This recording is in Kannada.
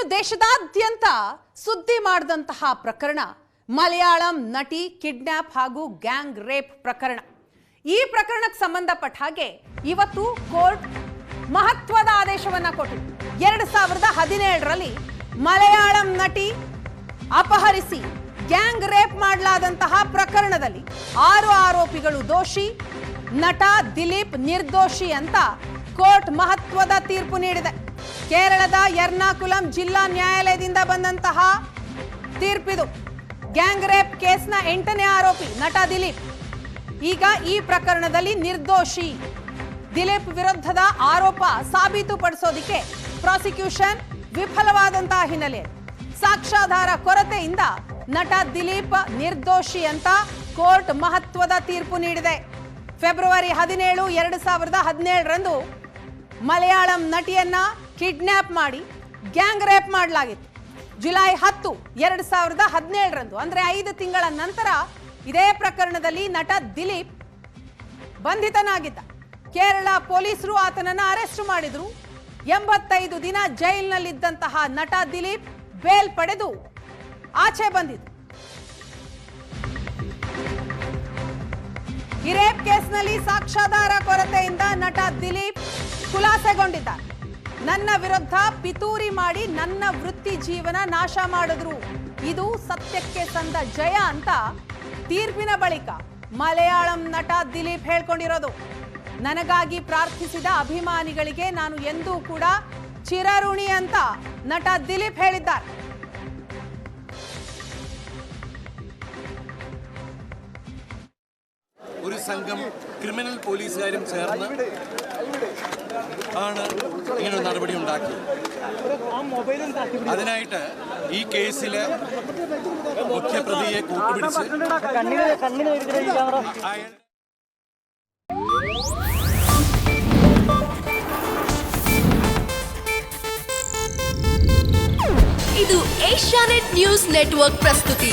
ಇನ್ನು ದೇಶದಾದ್ಯಂತ ಸುದ್ದಿ ಮಾಡಿದಂತಹ ಪ್ರಕರಣ ಮಲಯಾಳಂ ನಟಿ ಕಿಡ್ನ್ಯಾಪ್ ಹಾಗೂ ಗ್ಯಾಂಗ್ ರೇಪ್ ಪ್ರಕರಣ. ಈ ಪ್ರಕರಣಕ್ಕೆ ಸಂಬಂಧಪಟ್ಟ ಹಾಗೆ ಇವತ್ತು ಕೋರ್ಟ್ ಮಹತ್ವದ ಆದೇಶವನ್ನ ಕೊಟ್ಟಿದೆ. ಎರಡು ಸಾವಿರದ ಹದಿನೇಳರಲ್ಲಿ ಮಲಯಾಳಂ ನಟಿ ಅಪಹರಿಸಿ ಗ್ಯಾಂಗ್ ರೇಪ್ ಮಾಡಲಾದಂತಹ ಪ್ರಕರಣದಲ್ಲಿ ಆರು ಆರೋಪಿಗಳು ದೋಷಿ, ನಟ ದಿಲೀಪ್ ನಿರ್ದೋಷಿ ಅಂತ ಕೋರ್ಟ್ ಮಹತ್ವದ ತೀರ್ಪು ನೀಡಿದೆ. ಕೇರಳದ ಎರ್ನಾಕುಲಂ ಜಿಲ್ಲಾ ನ್ಯಾಯಾಲಯದಿಂದ ಬಂದಂತಹ ತೀರ್ಪಿದು ಗ್ಯಾಂಗ್ ರೇಪ್ ಕೇಸ್ನ ಎಂಟನೇ ಆರೋಪಿ ನಟ ದಿಲೀಪ್. ಈಗ ಈ ಪ್ರಕರಣದಲ್ಲಿ ನಿರ್ದೋಷಿ ದಿಲೀಪ್ ವಿರುದ್ಧದ ಆರೋಪ ಸಾಬೀತುಪಡಿಸೋದಿಕ್ಕೆ ಪ್ರಾಸಿಕ್ಯೂಷನ್ ವಿಫಲವಾದಂತಹ ಹಿನ್ನೆಲೆ. ಸಾಕ್ಷ್ಯಾಧಾರ ಕೊರತೆಯಿಂದ ನಟ ದಿಲೀಪ್ ನಿರ್ದೋಷಿ ಅಂತ ಕೋರ್ಟ್ ಮಹತ್ವದ ತೀರ್ಪು ನೀಡಿದೆ. ಫೆಬ್ರವರಿ ಹದಿನೇಳು, ಎರಡು ಸಾವಿರದ ಹದಿನೇಳರಂದು ಮಲಯಾಳಂ ನಟಿಯನ್ನ ಕಿಡ್ನ್ಯಾಪ್ ಮಾಡಿ, ಗ್ಯಾಂಗ್ ರೇಪ್ ಮಾಡಲಾಗಿತ್ತು. ಜುಲೈ ಹತ್ತು, ಎರಡು ಸಾವಿರದ ಹದಿನೇಳರಂದು, ಅಂದರೆ ಐದು ತಿಂಗಳ ನಂತರ ಇದೇ ಪ್ರಕರಣದಲ್ಲಿ ನಟ ದಿಲೀಪ್ ಬಂಧಿತನಾಗಿದ್ದ. ಕೇರಳ ಪೊಲೀಸರು ಆತನನ್ನು ಅರೆಸ್ಟ್ ಮಾಡಿದ್ರು. ಎಂಬತ್ತೈದು ದಿನ ಜೈಲಿನಲ್ಲಿದ್ದಂತಹ ನಟ ದಿಲೀಪ್ ಬೇಲ್ ಪಡೆದು ಆಚೆ ಬಂದಿದ್ರು ಈ ಕೇಸ್ನಲ್ಲಿ ಸಾಕ್ಷ್ಯಾಧಾರ ಕೊರತೆಯಿಂದ ನಟ ದಿಲೀಪ್ ಖುಲಾಸೆಗೊಂಡಿದ್ದಾರೆ. ನನ್ನ ವಿರುದ್ಧ ಪಿತೂರಿ ಮಾಡಿ ನನ್ನ ವೃತ್ತಿ ಜೀವನ ನಾಶ ಮಾಡಿದ್ರು. ಇದು ಸತ್ಯಕ್ಕೆ ತಂದ ಜಯ ಅಂತ ತೀರ್ಪಿನ ಬಳಿಕ ಮಲಯಾಳಂ ನಟ ದಿಲೀಪ್ ಹೇಳ್ಕೊಂಡಿರೋದು. ನನಗಾಗಿ ಪ್ರಾರ್ಥಿಸಿದ ಅಭಿಮಾನಿಗಳಿಗೆ ನಾನು ಎಂದೂ ಕೂಡ ಚಿರಋಣಿ ಅಂತ ನಟ ದಿಲೀಪ್ ಹೇಳಿದ್ದಾರೆ. സംഘം ക്രിമിനൽ പോലീസുകാരും ചേർന്ന് ആണ് ഇങ്ങനെ നടപടി ഉണ്ടാക്കിയത് അതിനായിട്ട് ഈ കേസില് മുഖ്യപ്രതിയെ കൂട്ടുപിടിച്ച് കണ്ണിന് കണ്ണിന് ഒരു ക്യാമറ അയാൾ ಇದು ಏಷ್ಯಾನೆಟ್ ನ್ಯೂಸ್ ನೆಟ್ವರ್ಕ್ ಪ್ರಸ್ತುತಿ